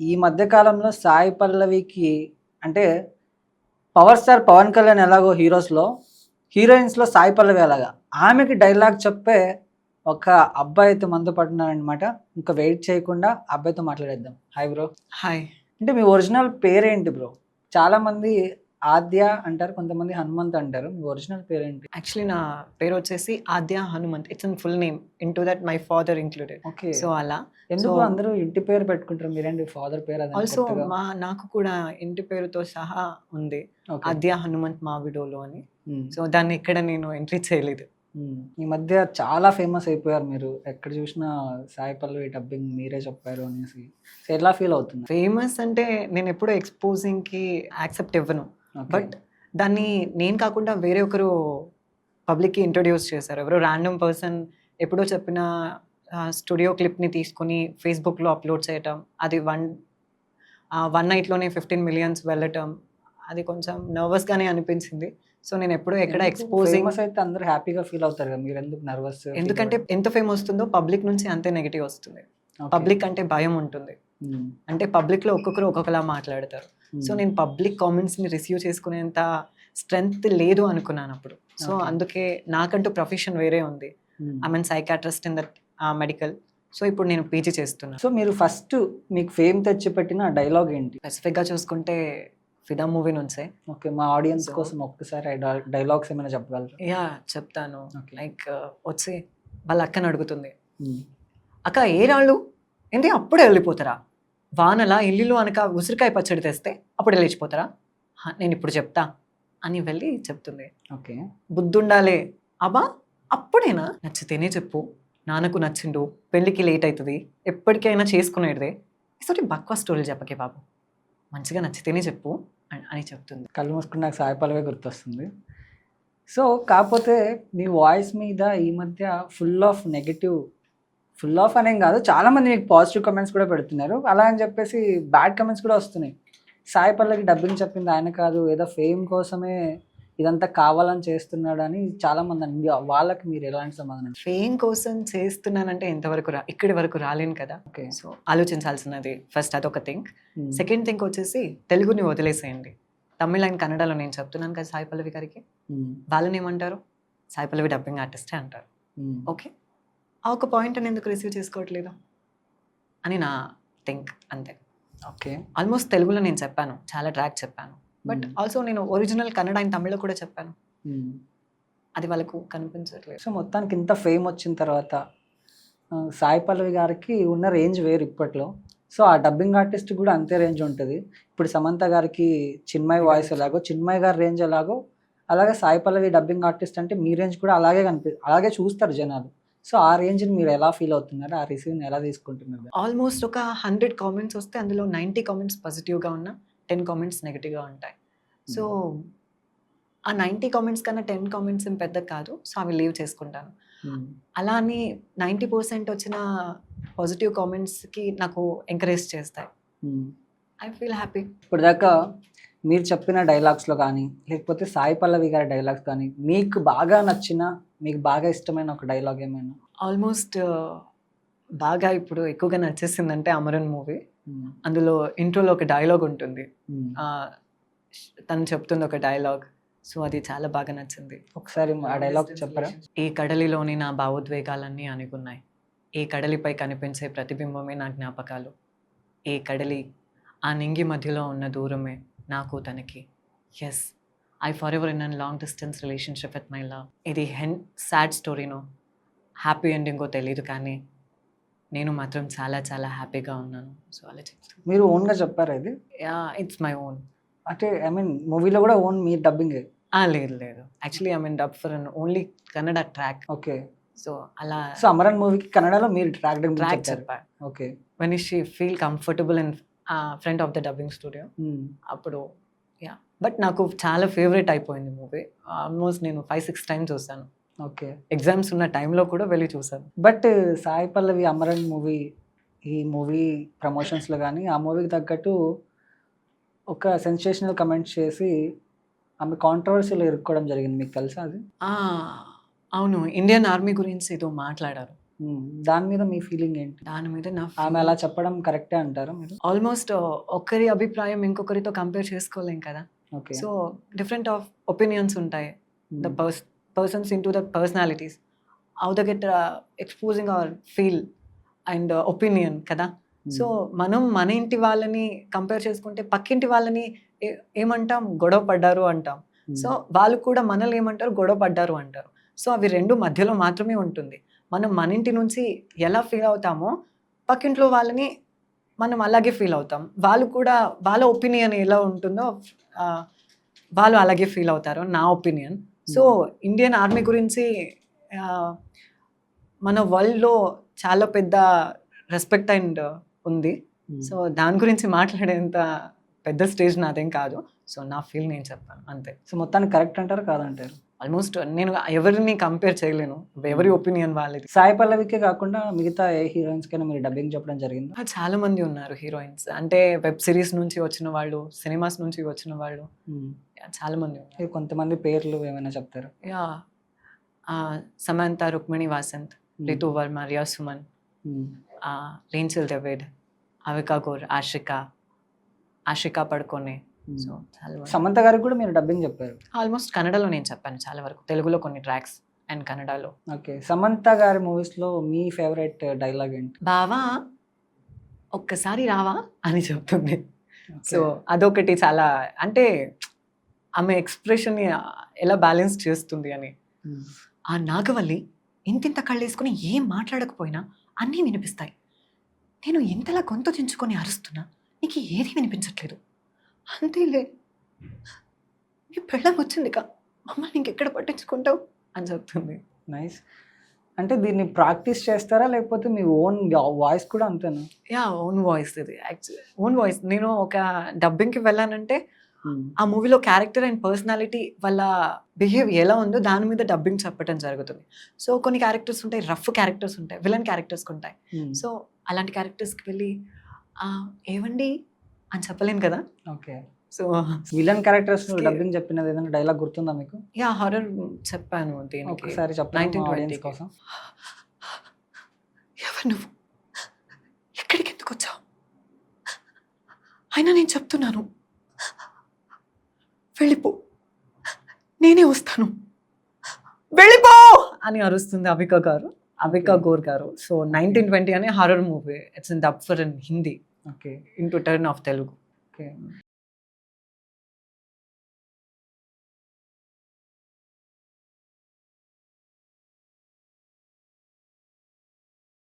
ఈ మధ్య కాలంలో సాయి పల్లవికి అంటే పవర్ స్టార్ పవన్ కళ్యాణ్ ఎలాగో హీరోస్లో హీరోయిన్స్లో సాయి పల్లవి ఎలాగా? ఆమెకి డైలాగ్ చెప్పే ఒక అబ్బాయి అయితే మందు పడుతున్నారనమాట ఇంకా వెయిట్ చేయకుండా అబ్బాయితో మాట్లాడేద్దాం. హాయ్ బ్రో హాయ్ అంటే మీ ఒరిజినల్ పేరేంటి బ్రో చాలా మంది ఆద్య అంటారు కొంతమంది హనుమంత్ అంటారు. మీ ఒరిజినల్ పేరేంటి? యాక్చువల్లీ నా పేరు వచ్చేసి Aadya Hanumanth. It's an full name in to that my father included okay so అలా. ఎందుకు అందరూ ఇంటి పేరు పెట్టుకుంటారు? మీరేంటి ఫాదర్ పేరు ఆల్సో? మా నాకు కూడా ఇంటి పేరుతో సహా ఉంది. ఆద్య హనుమంత్ మావిడోలు అని. సో దాన్ని ఇక్కడ నేను ఎంట్రీ చేయలేదు. ఉమ్. ఈ మధ్య చాలా ఫేమస్ అయిపోయారు మీరు. ఎక్కడ చూసినా సాయి పల్లవి డబ్బింగ్ మీరే చెప్పారు అనేసి. ఎలా ఫీల్ అవుతుంది? ఫేమస్ అంటే నేను ఎప్పుడూ exposing కి యాక్సెప్ట్ ఇవ్వను. బట్ దాన్ని నేను కాకుండా వేరే ఒకరు పబ్లిక్కి ఇంట్రొడ్యూస్ చేశారు. ఎవరో ర్యాండమ్ పర్సన్ ఎప్పుడో చెప్పిన స్టూడియో క్లిప్ని తీసుకొని ఫేస్బుక్లో అప్లోడ్ చేయటం అది వన్ వన్ నైట్లోనే ఫిఫ్టీన్ మిలియన్స్ వెళ్ళటం అది కొంచెం నర్వస్గానే అనిపించింది. సో నేను ఎప్పుడూ ఎక్కడ ఎక్స్పోజింగ్ అయితే అందరూ హ్యాపీగా ఫీల్ అవుతారు కదా మీరు ఎందుకు నర్వస్ ఎందుకంటే ఎంత ఫేమ్ వస్తుందో పబ్లిక్ నుంచి అంతే నెగిటివ్ వస్తుంది. పబ్లిక్ అంటే భయం ఉంటుంది. అంటే పబ్లిక్లో ఒక్కొక్కరు ఒక్కొక్కలా మాట్లాడతారు. సో నేను పబ్లిక్ కామెంట్స్ని రిసీవ్ చేసుకునేంత స్ట్రెంగ్త్ లేదు అనుకున్నాను అప్పుడు. సో. అందుకే నాకంటూ ప్రొఫెషన్ వేరే ఉంది. I mean psychiatrist in that medical. So ఇప్పుడు నేను పీజీ చేస్తున్నాను సో మీరు ఫస్ట్ మీకు ఫేమ్ తెచ్చిపెట్టిన డైలాగ్ ఏంటి? స్పెసిఫిక్గా చూసుకుంటే ఫిదా మూవీ నుంచే. ఓకే మా ఆడియన్స్ కోసం ఒక్కసారి డైలాగ్స్ ఏమైనా చెప్పగలరు? యా చెప్తాను. లైక్ వచ్చి వాళ్ళ అక్కని అడుగుతుంది. అక్క ఏ రాళ్ళు? ఏంటి? అప్పుడే వెళ్ళిపోతారా? వానలా ఇల్లు అనక ఉసిరికాయ పచ్చడి తెస్తే అప్పుడే లేచిపోతారా? "హా, నేను ఇప్పుడు చెప్తా అని వెళ్ళి చెప్తుంది. ఓకే. బుద్ధుండాలే. అబ్బా అప్పుడేనా? నచ్చితేనే చెప్పు. నాన్నకు నచ్చిండు. పెళ్ళికి లేట్ అవుతుంది ఎప్పటికైనా చేసుకునేదే ఇసటి బక్వా స్టోరీలు చెప్పకే బాబు. మంచిగా నచ్చితేనే చెప్పు అని- చెప్తుంది. కళ్ళు మూసుకుని నాకు సాయి పల్లవి గుర్తొస్తుంది. సో కాకపోతే మీ వాయిస్ మీద ఈ మధ్య full of negative full of అనేం కాదు. చాలా మంది మీకు పాజిటివ్ కమెంట్స్ కూడా పెడుతున్నారు. అలా అని చెప్పేసి బ్యాడ్ కమెంట్స్ కూడా వస్తున్నాయి. సాయి పల్లవికి డబ్బింగ్ చెప్పింది ఆయన కాదు. ఏదో ఫేమ్ కోసమే ఇదంతా కావాలని చేస్తున్నాడు అని చాలా మంది అండి వాళ్ళకి మీరు ఎలాంటి సమాధానం ఫేమ్ కోసం చేస్తున్నానంటే ఎంతవరకు రా ఇక్కడి వరకు రాలేను కదా. ఓకే. సో ఆలోచించాల్సినది ఫస్ట్ అదొక థింగ్ సెకండ్ థింగ్ వచ్చేసి తెలుగుని వదిలేసేయండి. తమిళ అండ్ కన్నడలో నేను చెప్తున్నాను కదా సాయి పల్లవి గారికి. వాళ్ళని ఏమంటారు? సాయి పల్లవి డబ్బింగ్ ఆర్టిస్టే అంటారు. ఓకే ఆ ఒక పాయింట్ అని ఎందుకు రిసీవ్ చేసుకోవట్లేదు? అని నా థింక్ అంతే. ఓకే. ఆల్మోస్ట్ తెలుగులో నేను చెప్పాను చాలా ట్రాక్ చెప్పాను. But Hmm. ఆల్సో నేను ఒరిజినల్ కన్నడ అండ్ తమిళ్ళో కూడా చెప్పాను. అది వాళ్ళకు కనిపించట్లేదు. సో మొత్తానికి ఇంత ఫేమ్ వచ్చిన తర్వాత సాయి పల్లవి గారికి ఉన్న రేంజ్ వేరు ఇప్పట్లో. సో ఆ డబ్బింగ్ ఆర్టిస్ట్ కూడా అంతే రేంజ్ ఉంటుంది. ఇప్పుడు సమంత గారికి చిన్మయ్ వాయిస్ ఎలాగో చిన్మయ్ గారి రేంజ్ ఎలాగో అలాగే సాయి పల్లవి డబ్బింగ్ ఆర్టిస్ట్ అంటే మీ రేంజ్ కూడా అలాగే కనిపి అలాగే చూస్తారు జనాలు. సో ఆ రేంజ్ని మీరు ఎలా ఫీల్ అవుతున్నారు? ఆ రిసీవ్ని ఎలా తీసుకుంటున్నారు? ఆల్మోస్ట్ ఒక హండ్రెడ్ కామెంట్స్ వస్తే అందులో నైంటీ కామెంట్స్ పాజిటివ్గా ఉన్న టెన్ కామెంట్స్ నెగిటివ్గా ఉంటాయి. సో ఆ నైంటీ కామెంట్స్ కన్నా టెన్ కామెంట్స్ ఏం పెద్ద కాదు. సో అవి లీవ్ చేసుకుంటాను. మ్మ్. అలా అని నైంటీ పర్సెంట్ వచ్చిన పాజిటివ్ కామెంట్స్కి నాకు ఎంకరేజ్ చేస్తాయి. మ్మ్. I feel happy. ఇప్పుడు దాకా మీరు చెప్పిన డైలాగ్స్లో కానీ లేకపోతే సాయి పల్లవి గారి డైలాగ్స్ కానీ మీకు బాగా నచ్చిన మీకు బాగా ఇష్టమైన ఒక డైలాగ్ ఏమైనా? ఆల్మోస్ట్ బాగా ఇప్పుడు ఎక్కువగా నచ్చేసిందంటే అమరన్ మూవీ. మ్మ్. అందులో ఇంట్రోలో ఒక డైలాగ్ ఉంటుంది. ఆ, తను చెప్తుంది ఒక డైలాగ్ సో అది చాలా బాగా నచ్చింది. ఒకసారి ఆ డైలాగ్ చెప్పరా? ఈ కడలిలోని నా భావోద్వేగాలన్నీ అనుకున్నాయి. ఈ కడలిపై కనిపించే ప్రతిబింబమే నా జ్ఞాపకాలు. ఈ కడలి ఆ నింగి మధ్యలో ఉన్న దూరమే నాకు తనకి. Yes I forever in an long distance relationship with my love ఇది హెన్ సాడ్ స్టోరీనో హ్యాపీ ఎండింగో తెలియదు కానీ నేను మాత్రం చాలా చాలా హ్యాపీగా ఉన్నాను. సో అలా చెప్తాను మీరు ఓన్గా చెప్పారా ఇది? ఇట్స్ మై ఓన్ అంటే ఐ మీన్ మూవీలో కూడా ఓన్ మీ డబ్బింగ్ లేదు లేదు. Actually I mean dub for an only Kannada track okay so అలా సో అమరన్ మూవీకి కన్నడలో మీరు ట్రాక్ ట్రాక్ చెప్పారు. Okay when she feel comfortable in front of the dubbing studio. అప్పుడు యా బట్ నాకు చాలా ఫేవరెట్ అయిపోయింది మూవీ. ఆల్మోస్ట్ నేను ఫైవ్ సిక్స్ టైమ్స్ చూసాను ఓకే. ఎగ్జామ్స్ ఉన్న టైంలో కూడా వెళ్ళి చూసాను బట్ సాయి పల్లవి అమరన్ మూవీ ఈ మూవీ ప్రమోషన్స్లో కానీ ఆ మూవీకి తగ్గట్టు ఒక సెన్సేషనల్ కమెంట్స్ చేసి ఆమె కాంట్రవర్సీలో ఇరుక్కోవడం జరిగింది. మీకు తెలుసా అది? అవును. ఇండియన్ ఆర్మీ గురించి ఏదో మాట్లాడారు. దాని మీద మీ ఫీలింగ్ ఏంటి? దాని మీద నా ఆమె అలా చెప్పడం కరెక్టే అంటారు మీరు? ఆల్మోస్ట్ ఒకరి అభిప్రాయం ఇంకొకరితో కంపేర్ చేసుకోలేం కదా. Okay. So different of opinions ఉంటాయి. The. Purse persons in to the personalities. How the get exposing our feel and opinion కదా. సో మనం మన ఇంటి వాళ్ళని కంపేర్ చేసుకుంటే పక్కింటి వాళ్ళని ఏమంటాం? గొడవ పడ్డారు అంటాం. సో వాళ్ళు కూడా మనల్ని ఏమంటారు? గొడవ పడ్డారు అంటారు. సో అవి రెండు మధ్యలో మాత్రమే ఉంటుంది. మనం మన ఇంటి నుంచి ఎలా ఫీల్ అవుతామో పక్కింట్లో వాళ్ళని మనం అలాగే ఫీల్ అవుతాం. వాళ్ళు కూడా వాళ్ళ ఒపీనియన్ ఎలా ఉంటుందో వాళ్ళు అలాగే ఫీల్ అవుతారు నా ఒపీనియన్ సో ఇండియన్ ఆర్మీ గురించి మన వరల్డ్లో చాలా పెద్ద రెస్పెక్ట్ అండ్ ఉంది. మ్మ్. సో దాని గురించి మాట్లాడేంత పెద్ద స్టేజ్ నాదేం కాదు. సో నా ఫీల్ నేను చెప్పాను. అంతే. సో మొత్తానికి కరెక్ట్ అంటారు కాదంటారు? ఆల్మోస్ట్ నేను ఎవరిని కంపేర్ చేయలేను ఎవరి ఒపీనియన్ వాళ్ళది సాయి పల్లవికే కాకుండా మిగతా ఏ హీరోయిన్స్ కైనా మీరు డబ్బింగ్ చెప్పడం జరిగిందా చాలా మంది ఉన్నారు హీరోయిన్స్ అంటే వెబ్ సిరీస్ నుంచి వచ్చిన వాళ్ళు సినిమాస్ నుంచి వచ్చిన వాళ్ళు. యా, చాలా మంది కొంతమంది పేర్లు ఏమైనా చెప్తారు యా సమంత రుక్మిణి వాసంత్ మ్మ్. రితు వర్మ రియా సుమన్. రేంచిల్ డెవిడ్ అవికా గోర్ ఆషిక ఆషిక పడుకోనే. సో మంది. సమంత గారికి కూడా మీరు డబ్బింగ్ చెప్పారు. ఆల్మోస్ట్ కన్నడలో నేను చెప్పాను చాలా వరకు. తెలుగులో కొన్ని ట్రాక్స్ అండ్ కన్నడలో. ఓకే. సమంత గారి మూవీస్లో మీ ఫేవరెట్ డైలాగ్ ఏంటి? బావా ఒక్కసారి రావా అని చెప్తుంది. సో అదొకటి చాలా అంటే ఆమె ఎక్స్ప్రెషన్ని ఎలా బ్యాలెన్స్ చేస్తుంది అని. మ్మ్. ఆ నాగవల్లి ఇంతింత కళ్ళేసుకుని ఏం మాట్లాడకపోయినా అన్నీ వినిపిస్తాయి. నేను ఎంతలా గొంతు చించుకొని అరుస్తున్నా నీకు ఏది వినిపించట్లేదు? అంతేలే. నీ పెళ్ళం వచ్చింది కా మమ్మల్ని ఇంకెక్కడ పట్టించుకుంటావు? అని చెప్తుంది. నైస్. అంటే దీన్ని ప్రాక్టీస్ చేస్తారా? లేకపోతే మీ ఓన్ వాయిస్ కూడా అంతేనా? యా ఓన్ వాయిస్ ఇది యాక్చువల్ ఓన్ వాయిస్. నేను ఒక డబ్బింగ్కి వెళ్ళానంటే ఆ మూవీలో క్యారెక్టర్ అండ్ పర్సనాలిటీ వాళ్ళ బిహేవ్ ఎలా ఉందో దాని మీద డబ్బింగ్ చెప్పడం జరుగుతుంది. సో కొన్ని క్యారెక్టర్స్ ఉంటాయి రఫ్ క్యారెక్టర్స్ ఉంటాయి విలన్ క్యారెక్టర్స్ ఉంటాయి. సో అలాంటి క్యారెక్టర్స్కి వెళ్ళి "ఆ, ఏవండి? అని చెప్పలేను కదా. Okay. So villain characters. Dubbing చెప్పినది ఏదైనా డైలాగ్ గుర్తుందా మీకు? యా హారర్ చెప్పాను ఒకసారి చెప్పండి 1920 ఆడియన్స్కి. కోసం. ఎవరు నువ్వు? ఎక్కడికి ఎందుకు వచ్చావు? అయినా నేను చెప్తున్నాను. వెళ్ళిపో. నేనే వస్తాను. వెళ్ళిపో! అని అరుస్తుంది అవికా గారు. అవికా. గోర్ గారు. సో నైన్టీన్ ట్వంటీ అనే horror movie it's in dub for in Hindi okay in to turn off Telugu okay